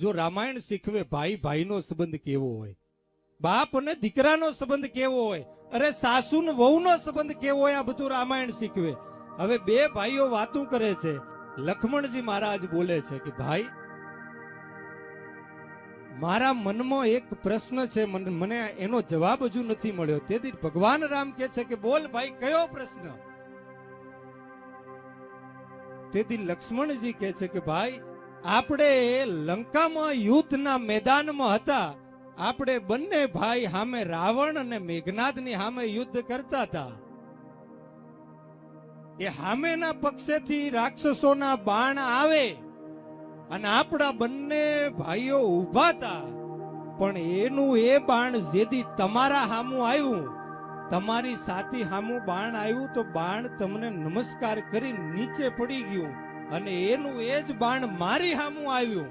જો રામાયણ શીખવે, ભાઈ ભાઈનો સંબંધ કેવો હોય? બાપ અને દીકરાનો સંબંધ કેવો હોય? અરે સાસુ ને વહુનો સંબંધ કેવો હોય આ બધું રામાયણ શીખવે? હવે બે ભાઈઓ વાતું કરે છે. લખમણજી મહારાજ બોલે છે કે, ભાઈ, મારા મનમાં એક પ્રશ્ન છે. મને એનો જવાબ હજુ નથી મળ્યો. તેથી ભગવાન રામ કે છે કે, બોલ ભાઈ, કયો પ્રશ્ન? તેથી લક્ષ્મણજી કે છે કે, ભાઈ આપણે લંકામાં યુદ્ધના મેદાનમાં હતા. આપણે બંને ભાઈ સામે રાવણ અને મેઘનાદની સામે યુદ્ધ કરતા હતા. એ સામેના પક્ષેથી રાક્ષસોના બાણ આવે અને આપણા બંને ભાઈઓ ઊભા હતા. પણ એનું એ બાણ જેદી તમારા સામું આવ્યું, તમારી સાથી સામું બાણ આવ્યું તો બાણ તમને નમસ્કાર કરી નીચે પડી ગયું. અને એનું એ જ બાણ મારી સામું આવ્યું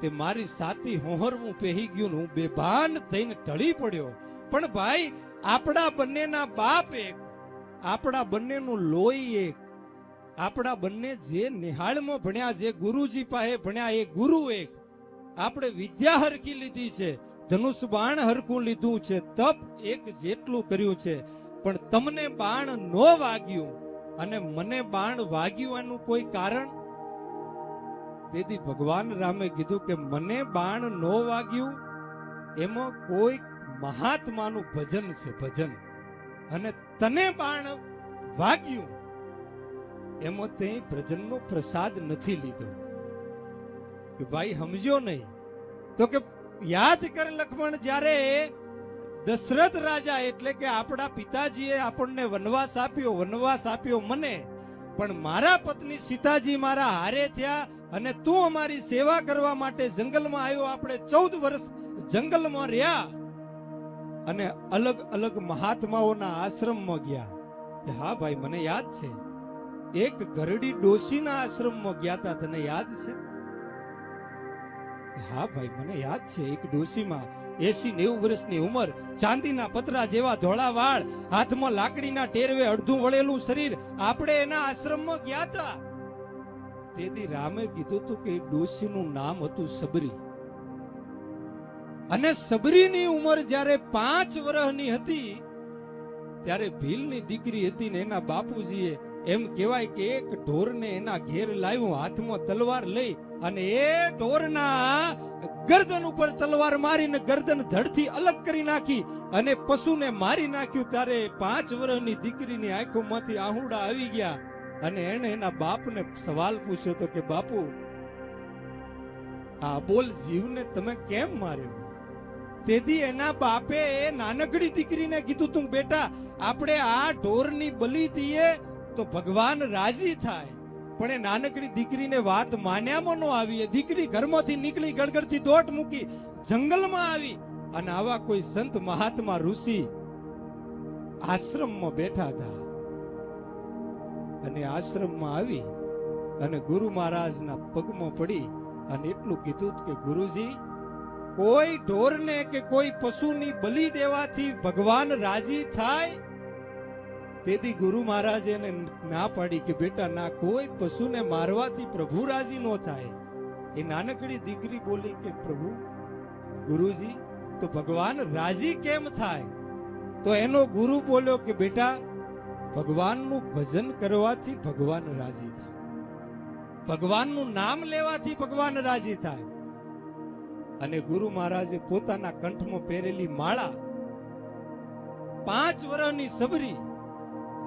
તે મારી સાથી હોહરવું પહેરી ગયું હું બેભાન થઈને ઢળી પડ્યો. પણ ભાઈ, આપણા બંનેના બાપ એક, આપણા બંનેનું લોહી એક, આપણા બંને જે નિહાળમાં ભણ્યા, જે ગુરુજી પાસે ભણ્યા એ ગુરુ એક. આપણે વિદ્યા હરખી લીધી છે, ધનુષ બાણ હરખું લીધું છે, તપ એક જેટલું કર્યું છે, પણ તમને બાણ ન વાગ્યું. અને મને બાણ વાગ્યું કોઈ કારણ? તેથી ભગવાન રામે કીધું કે મને બાણ નો વાગ્યું, એમાં કોઈ મહાત્માનું ભજન છે, ભજન. અને તને બાણ વાગ્યું? એમાં તે ભજનનો પ્રસાદ નથી લીધો. કે ભાઈ, સમજ્યો નહીં? તો કે યાદ કર લક્ષ્મણ જ્યારે દશરથ રાજા એટલે કે આપણા પિતાજીએ આપણને વનવાસ આપ્યો વનવાસ આપ્યો મને. પણ મારા પત્ની સીતાજી મારા હારે થયા અને તું અમારી સેવા કરવા માટે જંગલમાં આવ્યો. આપણે ચૌદ વર્ષ જંગલમાં રહ્યા અને અલગ અલગ મહાત્માઓના આશ્રમમાં ગયા. હા ભાઈ, મને યાદ છે. એક ગરડી ડોશીના આશ્રમમાં ગયા હતા તને યાદ છે? હા ભાઈ, મને યાદ છે. એક ડોશીમાં એસી નેવું વર્ષની ઉંમર, ચાંદીના પતરા જેવા ધોળા વાળ હાથમાં લાકડીના ટેરવે અડધું વળેલું શરીર આપણે એના આશ્રમમાં ગયા હતા. તેથી રામે કીધું હતું કે ડોશીનું નામ હતું સબરી. અને સબરીની ઉંમર જ્યારે પાંચ વર્ષની હતી, ત્યારે ભીલની દીકરી હતી ને એના બાપુજીએ એમ કહેવાય કે એક ઢોરને એના ઘેર લાવ્યું, હાથમાં તલવાર લઈ અને એ ઢોરના ગરદન ઉપર તલવાર મારીને ગરદન ધડથી અલગ કરી નાખી અને પશુને મારી નાખ્યું. ત્યારે પાંચ વર્ષની દીકરીની આંખોમાંથી આહુડા આવી ગયા અને એણે એના બાપને સવાલ પૂછ્યો તો કે, બાપુ, આ બોલ જીવને તમે કેમ માર્યો? તેથી એના બાપે એ નાનકડી દીકરીને કીધું, તું બેટા, આપણે આ ઢોરની બલી દઈએ તો ભગવાન રાજી થાય. પણ એ નાનકડી દીકરીને વાત માન્યામાં ન આવી. એ દીકરી ઘરમાંથી નીકળી, ગડગડથી દોટ મૂકી, જંગલમાં આવી અને આવા કોઈ સંત મહાત્મા ઋષિ આશ્રમમાં બેઠા હતા. અને આશ્રમમાં આવી અને ગુરુ મહારાજના પગમાં પડી અને એટલું કીધું કે ગુરુજી, કોઈ ઢોરને કે કોઈ પશુની બલી દેવાથી ભગવાન રાજી થાય? તેથી ગુરુ મહારાજે એને ના પાડી કે બેટા, ના, કોઈ પશુને મારવાથી પ્રભુ રાજી નો થાય. એ નાનકડી દીકરી બોલી કે, પ્રભુ, ગુરુજી, તો ભગવાન રાજી કેમ થાય? તો એનો ગુરુ બોલ્યો કે, બેટા, ભગવાનનું ભજન કરવાથી ભગવાન રાજી થાય. ભગવાનનું નામ લેવાથી ભગવાન રાજી થાય. અને ગુરુ મહારાજે પોતાના કંઠમાં પહેરેલી માળા પાંચ વર્ષની સબરી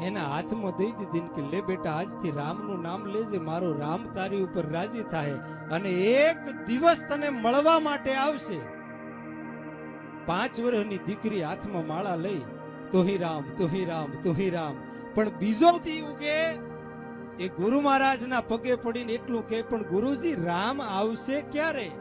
એના હાથમાં દઈ દીધી કે, લે બેટા, આજથી રામનું નામ લેજે, મારો રામ તારી ઉપર રાજી થાય અને એક દિવસ તને મળવા માટે આવશે. પાંચ વર્ષની દીકરી હાથમાં માળા લઈ, તોહી રામ તોહી રામ તોહી રામ. પણ બીજો થી ઉગે એ ગુરુ મહારાજના પગે પડીને એટલું કે, પણ ગુરુજી, રામ આવશે ક્યારે?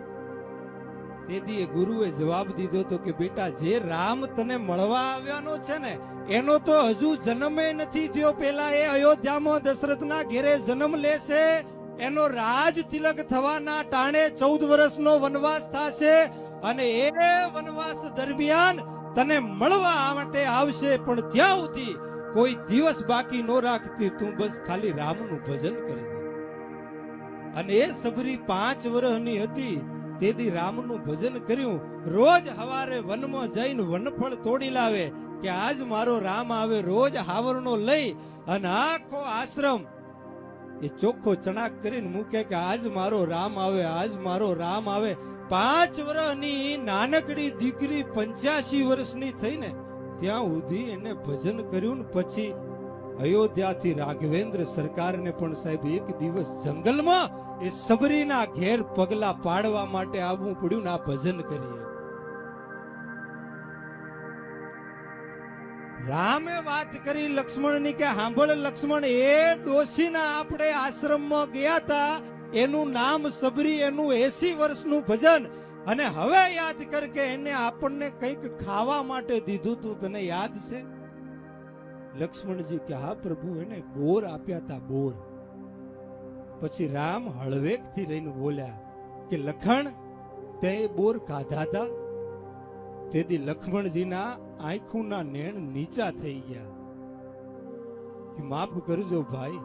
તેથી એ ગુરુએ જવાબ દીધો તો કે, બેટા, જે રામ તને મળવા આવ્યાનો છે ને, એનો તો હજુ જન્મે નથી થયો. પેલા એ અયોધ્યામાં દશરથના ઘેરે જન્મ લેશે. એનો રાજ તિલક થવાના ટાણે ચૌદ વર્ષનો વનવાસ થશે અને એ વનવાસ દરમિયાન તને મળવા માટે આવશે. પણ ત્યાં સુધી કોઈ દિવસ બાકી ન રાખતી. તું બસ ખાલી રામનું ભજન કરજે. અને એ સબરી પાંચ વર્ષની હતી. તેથી રામનું ભજન કર્યું. રોજ હવારે વનમાં જઈને વનફળ તોડી લાવે કે આજ મારો રામ આવે રોજ હાવરનો લઈ અને આખો આશ્રમ એ ચોખ્ખો ચણાક કરીને મૂકે કે આજ મારો રામ આવે, આજ મારો રામ આવે. પાંચ વર્ષની નાનકડી દીકરી પંચ્યાસી વર્ષની થઈને ત્યાં સુધી એને ભજન કર્યું ને પછી અયોધ્યાથી રાઘવેન્દ્ર સરકારને પણ સાહેબ એક દિવસ જંગલમાં એ સબરીના ઘેર પગલા પાડવા માટે આવવું પડ્યું ને આ ભજન કરીએ. રામે વાત કરી લક્ષ્મણની કે સાંભળ લક્ષ્મણ, એ ડોશીના આપણે આશ્રમમાં ગયા હતા એનું નામ સબરી, એનું એસી વર્ષનું ભજન. અને હવે યાદ કર કે એને આપણને કંઈક ખાવા માટે દીધું તું. તને યાદ છે? લક્ષ્મણજી કે, હા પ્રભુ, એને બોર આપ્યા હતા, બોર. પછી રામ હળવેકથી રહીને બોલ્યા કે, લખણ, તે બોર ખાધા હતા તેથી લક્ષ્મણજીના આંખોના નેણ નીચા થઈ ગયા. માફ કરજો ભાઈ,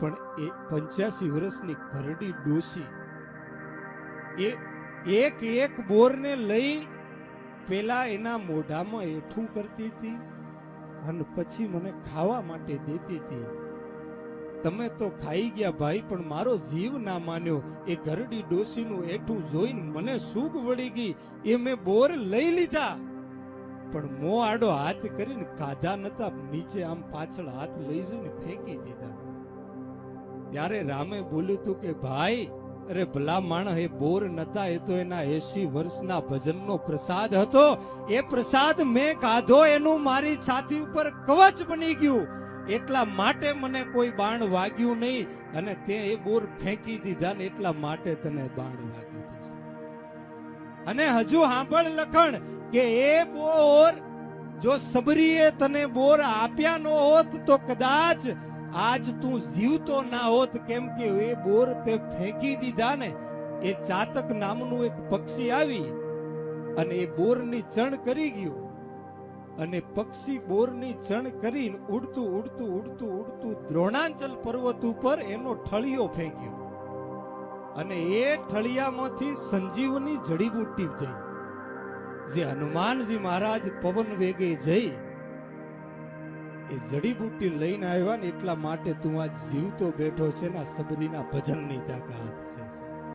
પણ એ પંચ્યાસી વર્ષની ઘરડી ડોસી. એ એક એક બોરને લઈ પેલા એના મોઢામાં એઠું કરતી હતી. અને પછી મને ખાવા માટે દેતી હતી. તમે તો ખાઈ ગયા ભાઈ, પણ મારો જીવ ના માન્યો. એ ઘરડી ડોસીનું એઠું જોઈને મને સૂગ વળી ગઈ. એ મેં બોર લઈ લીધા. પણ મો આડો હાથ કરીને કાધા નતા, નીચે આમ પાછળ હાથ લઈ જઈને ફેંકી દીધા. ત્યારે રામે બોલ્યું તું કે, ભાઈ અરે ભલા માણસ એ બોર નતા, એ તો એના એસી વર્ષના ભજનનો પ્રસાદ હતો. એ પ્રસાદ મેં કાધો એનું મારી છાતી ઉપર કવચ બની ગયું. એટલા માટે મને કોઈ બાણ વાગ્યું નહીં અને તે એ બોર ફેંકી દીધા ને એટલા માટે તને બાણ વાગ્યું અને હજુ સાંભળ લખણ કે એ બોર જો સબરીએ તને બોર આપ્યા નો હોત તો કદાચ આજ તું જીવતો ના હોત કેમ કે એ બોર તે ફેંકી દીધા ને? એ ચાતક નામનું એક પક્ષી આવી અને એ બોરની ચણ કરી ગયું. અને પક્ષી બોરની ચણ કરીને ઉડતું ઉડતું ઉડતું ઉડતું દ્રોણાંચલ પર્વત ઉપર એનો ઠળિયો ફેંક્યો. અને એ ઠળિયામાંથી સંજીવની જડીબુટ્ટી થઈ જે હનુમાનજી મહારાજ પવન વેગે જઈ એ જડીબુટ્ટી લઈને આવ્યા ને એટલા માટે તું આજ જીવતો બેઠો છે ને આ સબરીના ભજનની તાકાત છે